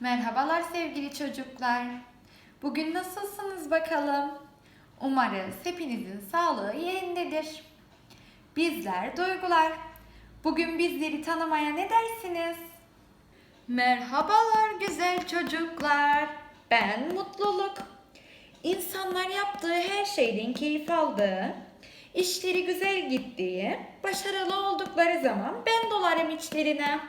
Merhabalar sevgili çocuklar. Bugün nasılsınız bakalım? Umarız hepinizin sağlığı yerindedir. Bizler Duygular. Bugün bizleri tanımaya ne dersiniz? Merhabalar güzel çocuklar. Ben Mutluluk. İnsanlar yaptığı her şeyden keyif aldığı, işleri güzel gittiği, başarılı oldukları zaman ben dolarım içlerine.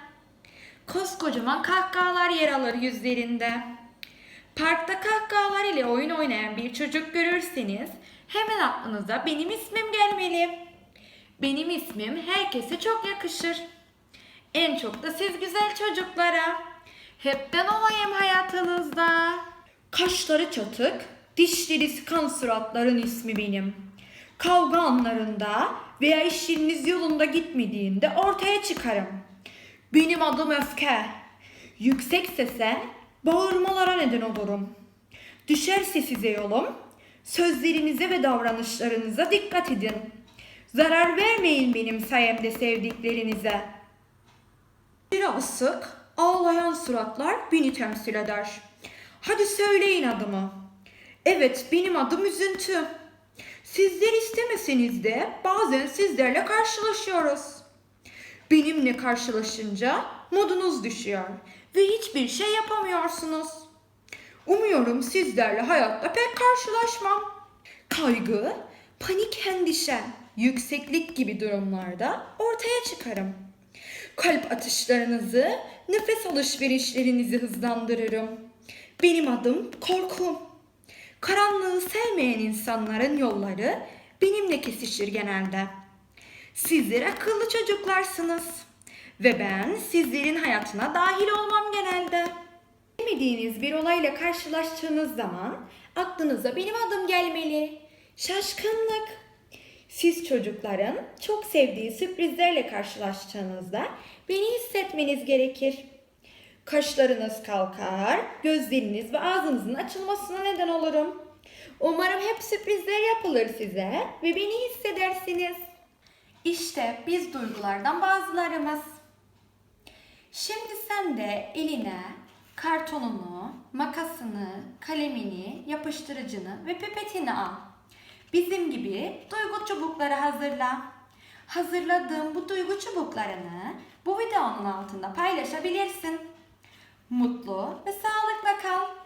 Koskocaman kahkahalar yer alır yüzlerinde. Parkta kahkahalar ile oyun oynayan bir çocuk görürseniz hemen aklınıza benim ismim gelmeli. Benim ismim herkese çok yakışır. En çok da siz güzel çocuklara. Hep ben olayım hayatınızda. Kaşları çatık, dişleri sıkan suratların ismi benim. Kavga anlarında veya işleriniz yolunda gitmediğinde ortaya çıkarım. Benim adım öfke. Yüksek sese bağırmalara neden olurum. Düşerse size yolum, sözlerinize ve davranışlarınıza dikkat edin. Zarar vermeyin benim sayemde sevdiklerinize. Bir asık, ağlayan suratlar beni temsil eder. Hadi söyleyin adımı. Evet, benim adım Üzüntü. Sizler istemeseniz de bazen sizlerle karşılaşıyoruz. Benimle karşılaşınca modunuz düşüyor ve hiçbir şey yapamıyorsunuz. Umuyorum sizlerle hayatta pek karşılaşmam. Kaygı, panik endişe, yükseklik gibi durumlarda ortaya çıkarım. Kalp atışlarınızı, nefes alışverişlerinizi hızlandırırım. Benim adım korku. Karanlığı sevmeyen insanların yolları benimle kesişir genelde. Sizler akıllı çocuklarsınız. Ve ben sizlerin hayatına dahil olmam genelde. Bilmediğiniz bir olayla karşılaştığınız zaman aklınıza benim adım gelmeli. Şaşkınlık. Siz çocukların çok sevdiği sürprizlerle karşılaştığınızda beni hissetmeniz gerekir. Kaşlarınız kalkar, gözleriniz ve ağzınızın açılmasına neden olurum. Umarım hep sürprizler yapılır size ve beni hissedersiniz. İşte biz duygulardan bazılarımız. Şimdi sen de eline kartonunu, makasını, kalemini, yapıştırıcını ve pipetini al. Bizim gibi duygu çubukları hazırla. Hazırladığım bu duygu çubuklarını bu videonun altında paylaşabilirsin. Mutlu ve sağlıkla kal.